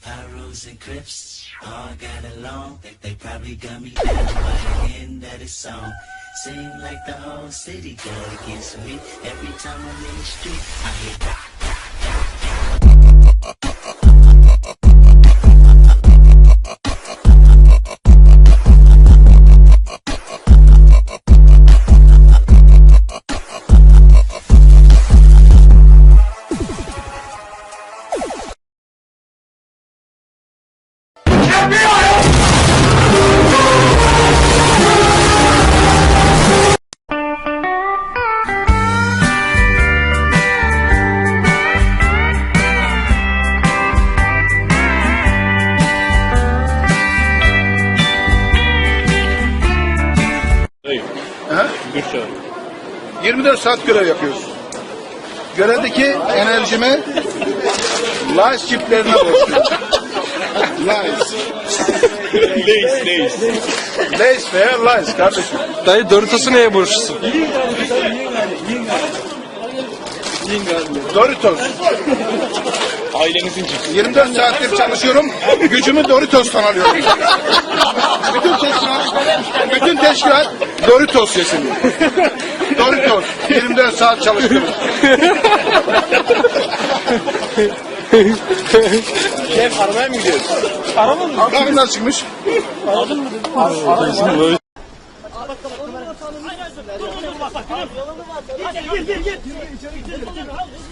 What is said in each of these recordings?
Pyros and Crips all got along. They, they probably got me down by the end of the song. Seem like the whole city go against me. Every time I'm in the street, I hear Ha? Dur şu an. 24 saat görev yapıyoruz. Görevdeki enerjimi Lice çiftlerine borçluyum. Lice. Leys, leys. Lace veya Lice kardeşim. Dayı Doritos'u neye borçlusun? Doritos. Ailenizin cipsi. 24 saattir çalışıyorum. Gücümü Doritos'tan alıyorum. Bütün teşkilat, bütün teşkilat Doritos yesin. Doritos. 24 saat çalışıyoruz. Şef aramaya mı gidiyoruz? Bakın nasıl çıkmış. Gir gir gir.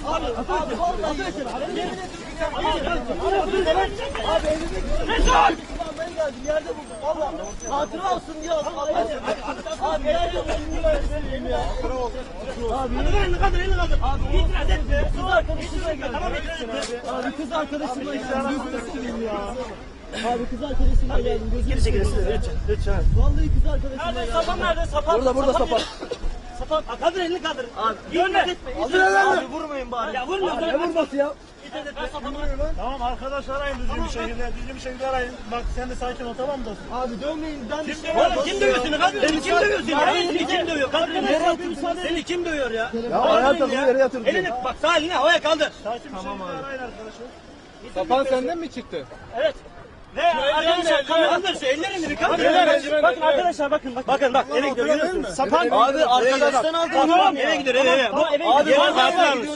Abi abi Abi elini geldim yerde buldum valla. Hatıra olsun diye aldım. Abi yerde buldum ya. Abi elini kaldır elini kaldır. Abi itiraz etme. Kız arkadaşımla geldim. Tamam itiraz etme. Abi kız arkadaşımla geldim. Gözünü ya. Abi kız arkadaşımla geldim. Gözünü seveyim. Lütfen. Lütfen. Vallahi kız arkadaşımla geldim. Nerede sapan nerede sapan? Burada burada sapan. Sapan. Kaldır elini kaldır. Abi görme. Kaldır elini. Abi vurmayın bari. Ya vurma. Ne vurması ya? Tamam arkadaş arayın düzgün bir şekilde, düzgün bir şekilde arayın. Bak sen de sakin ol tamam mı dostum? Abi dövmeyin. Ben kim dövüyor? Kim dövüyor seni? Kaldır elini. Kim dövüyor seni? Seni kim dövüyor? Kaldır elini. Yere yatır. Seni kim dövüyor ya? Ya ayağa takıl yere yatır. Elini bak sağ elini havaya kaldır. Sakin bir şekilde arayın arkadaşlar. Sapan senden mi çıktı? Evet. Ve arkadaşlar kameranın şu ellerini bir kaldır. Bakın arkadaşlar bakın bakın. Bakın bak eve gidiyor görüyorsunuz. Sapan. Abi arkadaştan aldım. Tamam eve gidiyor eve eve. Bu eve Abi yerden hatıra almış.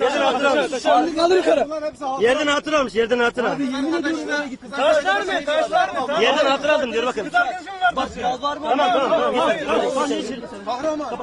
Yerden hatıra almış. Yukarı. Yerden almış. Yerden hatıra. Abi yemin ediyorum eve gitti. Taşlar mı? Taşlar mı? Yerden hatıra aldım diyor bakın. Bak yalvar mı? Tamam tamam. Kahraman.